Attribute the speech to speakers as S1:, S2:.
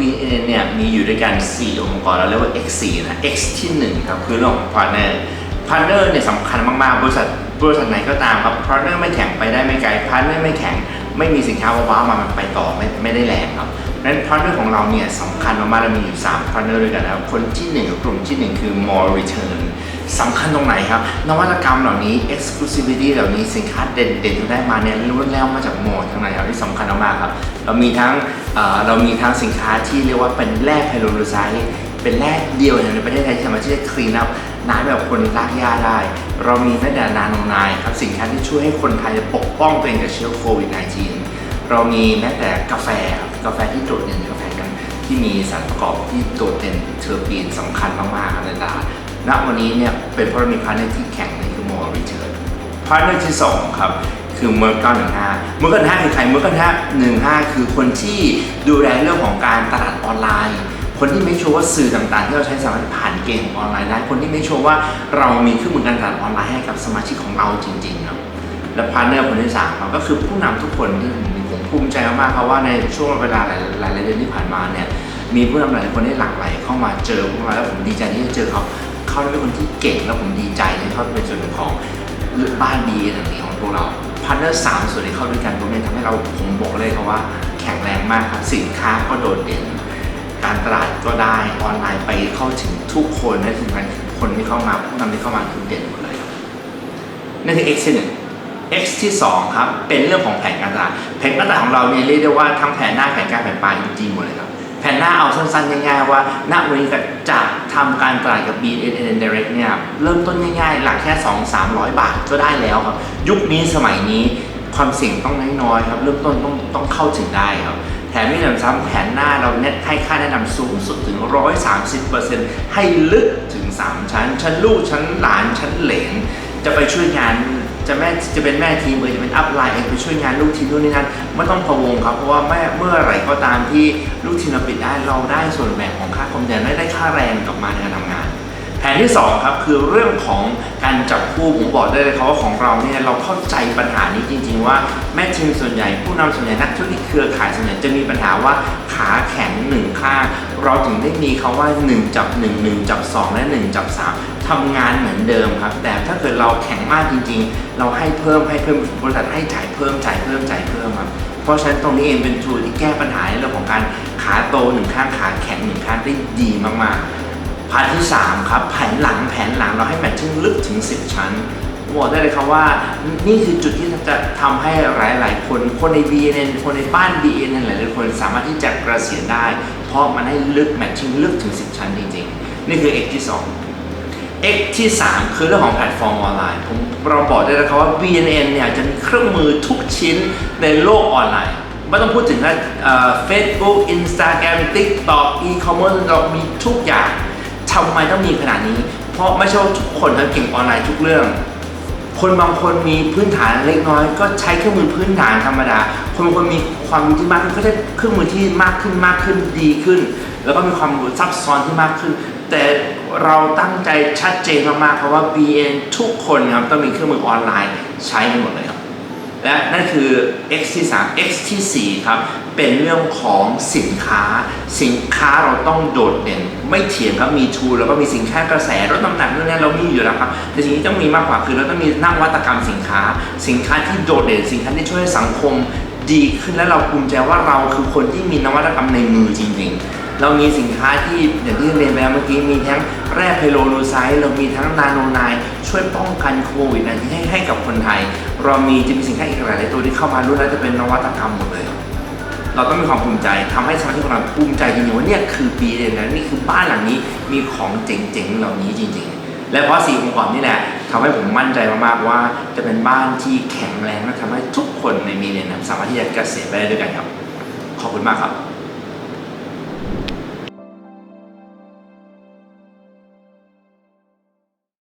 S1: BNN เนี่ยมีอยู่ด้วยกัน 4 องค์กรเราเรียกว่า X4 นะ X ที่1ครับคือเรื่องของ partner partner เนี่ยสำคัญมาก ๆ บริษัทบริษัทไหนก็ตามครับ partner ไม่แข็งไปได้ไม่ไกล partner ไม่แข็ง ไม่มีสินค้าว้าวๆมามันไปต่อไม่ไม่ได้แรงครับ ดังนั้น partner ของเราเนี่ยสำคัญมากๆเรามีอยู่3 partner ด้วยกันนะครับคนที่1กับกลุ่มที่ 1 คือ more return สำคัญตรงไหนครับ นวัตกรรมเหล่านี้ exclusivity เหล่านี้สินค้าเด่นๆที่ได้มาเนี่ยล้วนแล้วมาจากโมดทั้งนั้นครับที่สำคัญมากๆครับ เรามีทั้งเเรามีทั้งสินค้าที่เรียกว่าเป็นแร่ไฮโดรไซด์เป็นแร่เดียวในประเทศไทยที่สามารถที่จะคลีนอัพน้ำแบบคนรากหญ้าได้ เรามีแม้แต่นาโนไนครับสินค้าที่ช่วยให้คนไทยปกป้องตัวเองจากเชื้อโควิด -19 เรามีแม้แต่กาแฟครับ กาแฟที่โดดเด่นกาแฟกันที่มีสารประกอบที่โดดเด่นเทอร์ปีนสำคัญมากๆในตลาดณวันนี้เนี่ยเป็นเพราะเรามีพาร์ทเนอร์ที่แข็งในคือ more return พาร์ทเนอร์ที่ 2 ครับ คือเมอร์ก้าหนึ่งห้าเมอร์ก้าห้าคือใครเมอร์ก้าห้าหนึ่งห้าคือคนที่ดูแลเรื่องของการตลาดออนไลน์ คนที่ไม่ชัวร์ว่าสื่อต่างๆ ที่เราใช้สามารถผ่านเกณฑ์ของออนไลน์ได้ คนที่ไม่ชัวร์ว่าเรามีเครื่องมือการตลาดออนไลน์ให้กับสมาชิกของเราจริงๆครับและพาร์ทเนอร์คนที่สามครับก็คือผู้นำทุกคนที่ ภูมิใจมากๆครับว่าในช่วงเวลาหลายหลายๆเดือนที่ผ่านมาเนี่ยมีผู้นำหลายคนได้หลั่งไหลเข้ามาเจอพวกเราแล้วผมดีใจที่ได้เจอเขาเขาเป็นคนที่เก่งแล้วผมดีใจที่เขาเป็นส่วนหนึ่งของบ้านดีอะไรนี้ของพวกเราพาร์เนอร์สามส่วนที่เข้าด้วยกันตรงนี้ทำให้เราผมบอกเลยครับว่าแข็งแรงมากครับสินค้าก็โดดเด่น การตลาดก็ได้ออนไลน์ไปเข้าถึงทุกคนและถึงกันคนที่เข้ามาผู้นำที่เข้ามาคือเด่นหมดเลยนั่นคือ X ที่หนึ่ง X ที่สองครับ เป็นเรื่องของแผนการตลาดแผนการตลาดของเราเนี่ยเรียกได้ว่าทั้งแผนหน้าแผนกลางแผนปลายจริงๆหมดเลยครับ แผนหน้าเอาสั้นๆง่ายๆว่าณวันนี้จะทำการตลาดกับ BNN Direct เนี่ยเริ่มต้นง่ายๆ หลักแค่ 2 300 บาทก็ได้แล้วครับ ยุคนี้สมัยนี้ความเสี่ยงต้องน้อยๆครับ เริ่มต้นต้องต้องเข้าถึงได้ครับแถมมีหนำซ้ำแผนหน้าเราเน็ตให้ค่าแนะนำสูงสุดถึง 130%ให้ลึกถึง 3 ชั้น ชั้นลูกชั้นหลานชั้นเหลน จะไปช่วยงาน จะแม่จะเป็นแม่ทีมเอยจะเป็นอัพไลน์เองไปช่วยงานลูกทีมนู่นนี่นั่นไม่ต้องพะวงครับเพราะว่าแม่เมื่อไหร่ก็ตามที่ลูกทีมเราปิดได้เราได้ส่วนแบ่งของค่าคอมเดือนไม่ได้ค่าแรงกลับมาในการทำงาน นที่2ครับคือเรื่องของการจับคู่ผมบอกได้เลยครับว่าของเราเนี่ยเราเข้าใจปัญหานี้จริง ๆ ว่าแม่ทีมส่วนใหญ่ผู้นำส่วนใหญ่นักธุรกิจเครือข่ายส่วนใหญ่จะมีปัญหาว่าขาแข็งหนึ่งข้างเราถึงได้มีคาว่า 1 จับ 1 1 จับ 2 และ 1 จับ 3ทำงานเหมือนเดิมครับ แต่ถ้าเกิดเราแข็งมากจริง ๆ เราให้เพิ่มให้เพิ่มบริษัทให้จ่ายเพิ่มจ่ายเพิ่มจ่ายเพิ่มครับเพราะฉะนั้นตรงนี้เองเป็นทูที่แก้ปัญหาในเรื่องของการขาโตหนึ่งข้างขาแข็งหนึ่งข้างได้ดีมากๆ พาร์ทที่ 3 ครับ แผนหลังแผนหลังเราให้แมทชิ่งลึกถึง 10 ชั้นบอกได้เลยครับว่านี่คือจุดที่จะทำให้หลาย ๆ คน คนใน BNN คนในบ้าน BNN หลายๆคนสามารถที่จะกระเกษียณได้ เพราะมันให้ลึกแมทชิ่งลึกถึง 10 ชั้นจริง ๆ นี่คือ X ที่ 2 X ที่ 3 คือเรื่องของแพลตฟอร์มออนไลน์ ผมเราบอกได้เลยครับว่า BNN เนี่ยจะมีเครื่องมือทุกชิ้นในโลกออนไลน์ไม่ต้องพูดถึงนะเฟซบุ๊กอินสตาแกรมทิกตอกอีคอมเมิร์ซเรามีทุกอย่าง ทำไมต้องมีขนาดนี้ เพราะไม่ใช่ว่าทุกคนจะเก่งออนไลน์ทุกเรื่อง คนบางคนมีพื้นฐานเล็กน้อย ก็ใช้เครื่องมือพื้นฐานธรรมดา คนบางคนมีความรู้ที่มากขึ้นก็ใช้เครื่องมือที่มากขึ้นมากขึ้นดีขึ้น แล้วก็มีความรู้ซับซ้อนที่มากขึ้น แต่เราตั้งใจชัดเจนมากๆเพราะว่า BN ทุกคนครับต้องมีเครื่องมือออนไลน์ใช้กันหมดเลยครับและนั่นคือ X ที่ 3 X ที่ 4 ครับ เป็นเรื่องของสินค้า สินค้าเราต้องโดดเด่น ไม่เถียงครับมีทูแล้วก็มีสินค้ากระแสลดน้ำหนักนู่นนี่เรามีอยู่แล้วครับแต่สิ่งที่ต้องมีมากกว่าคือเราต้องมีนวัตกรรมสินค้า สินค้าที่โดดเด่น สินค้าที่ช่วยให้สังคมดีขึ้นและเราภูมิใจว่าเราคือคนที่มีนวัตกรรมในมือจริงๆ เรามีสินค้าที่อย่างที่เรียนไปแล้วเมื่อกี้มีทั้งแร่ไพโลลูไซด์เรามีทั้งนาโนไนช่วยป้องกันโควิดนะที่ให้ให้กับคนไทย เรามีจะมีสินค้าอีกหลายๆตัวที่เข้ามารุ่นแล้วจะเป็นนวัตกรรมหมดเลย เราต้องมีความภูมิใจทำให้สมาชิกของเราภูมิใจจริงๆว่าเนี่ยคือปีเดนนะนี่คือบ้านหลังนี้มีของเจ๋งๆเหล่านี้จริง ๆ และเพราะสี่องค์กรนี่แหละทำให้ผมมั่นใจมากๆว่าจะเป็นบ้านที่แข็งแรงและทำให้ทุกคนในมีเดนนะสามารถที่จะเกษตรไปได้ด้วยกันครับ ขอบคุณมากครับ